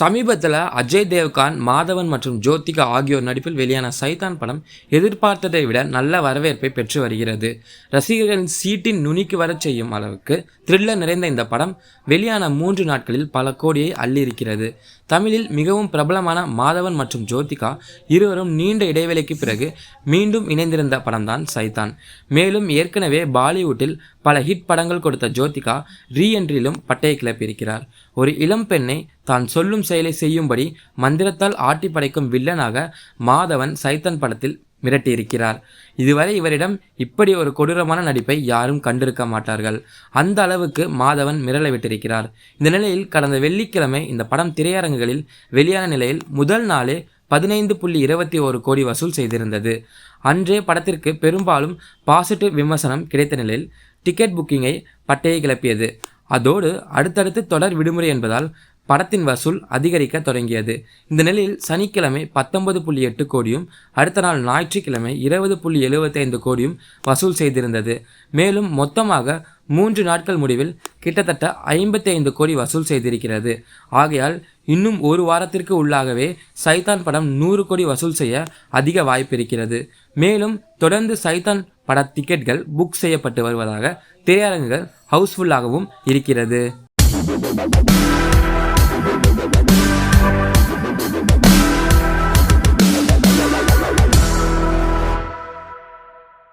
சமீபத்தில் அஜய் தேவ்கான் மாதவன் மற்றும் ஜோதிகா ஆகியோர் நடிப்பில் வெளியான சைதான் படம் எதிர்பார்த்ததை விட நல்ல வரவேற்பை பெற்று வருகிறது. ரசிகர்களின் சீட்டின் நுனிக்கு வரச் செய்யும் அளவுக்கு த்ரில்லர் நிறைந்த இந்த படம் வெளியான மூன்று நாட்களில் பல கோடியை அள்ளியிருக்கிறது. தமிழில் மிகவும் பிரபலமான மாதவன் மற்றும் ஜோதிகா இருவரும் நீண்ட இடைவெளிக்கு பிறகு மீண்டும் இணைந்திருந்த படம்தான் சைதான். மேலும் ஏற்கனவே பாலிவுட்டில் பல ஹிட் படங்கள் கொடுத்த ஜோதிகா ரீஎன்ட்ரியிலும் பட்டையை கிளப்பியிருக்கிறார். ஒரு இளம் பெண்ணை தான் சொல்லும் செயலை செய்யும்படி மந்திரத்தால் ஆட்டி படைக்கும் வில்லனாக மாதவன் சைத்தன் படத்தில் மிரட்டியிருக்கிறார். இதுவரை இவரிடம் இப்படி ஒரு கொடூரமான நடிப்பை யாரும் கண்டிருக்க மாட்டார்கள். அந்த அளவுக்கு மாதவன் மிரள விட்டிருக்கிறார். இந்த நிலையில் கடந்த வெள்ளிக்கிழமை இந்த படம் திரையரங்குகளில் வெளியான நிலையில் முதல் நாளே பதினைந்து புள்ளி இருபத்தி ஒரு கோடி வசூல் செய்திருந்தது. அன்றே படத்திற்கு பெரும்பாலும் பாசிட்டிவ் விமர்சனம் கிடைத்த நிலையில் டிக்கெட் புக்கிங்கை பட்டையை கிளப்பியது. அதோடு அடுத்தடுத்து தொடர் விடுமுறை என்பதால் படத்தின் வசூல் அதிகரிக்க தொடங்கியது. இந்த நிலையில் சனிக்கிழமை பத்தொன்பது புள்ளி எட்டு கோடியும் அடுத்த நாள் ஞாயிற்றுக்கிழமை இருபது புள்ளி எழுபத்தைந்து கோடியும் வசூல் செய்திருந்தது. மேலும் மொத்தமாக மூன்று நாட்கள் முடிவில் கிட்டத்தட்ட ஐம்பத்தி ஐந்து கோடி வசூல் செய்திருக்கிறது. ஆகையால் இன்னும் ஒரு வாரத்திற்கு உள்ளாகவே சைதான் படம் நூறு கோடி வசூல் செய்ய அதிக வாய்ப்பு இருக்கிறது மேலும் தொடர்ந்து சைதான் பட டிக்கெட்கள் புக் செய்யப்பட்டு வருவதாக திரையரங்குகள் ஹவுஸ்ஃபுல்லாகவும் இருக்கிறது.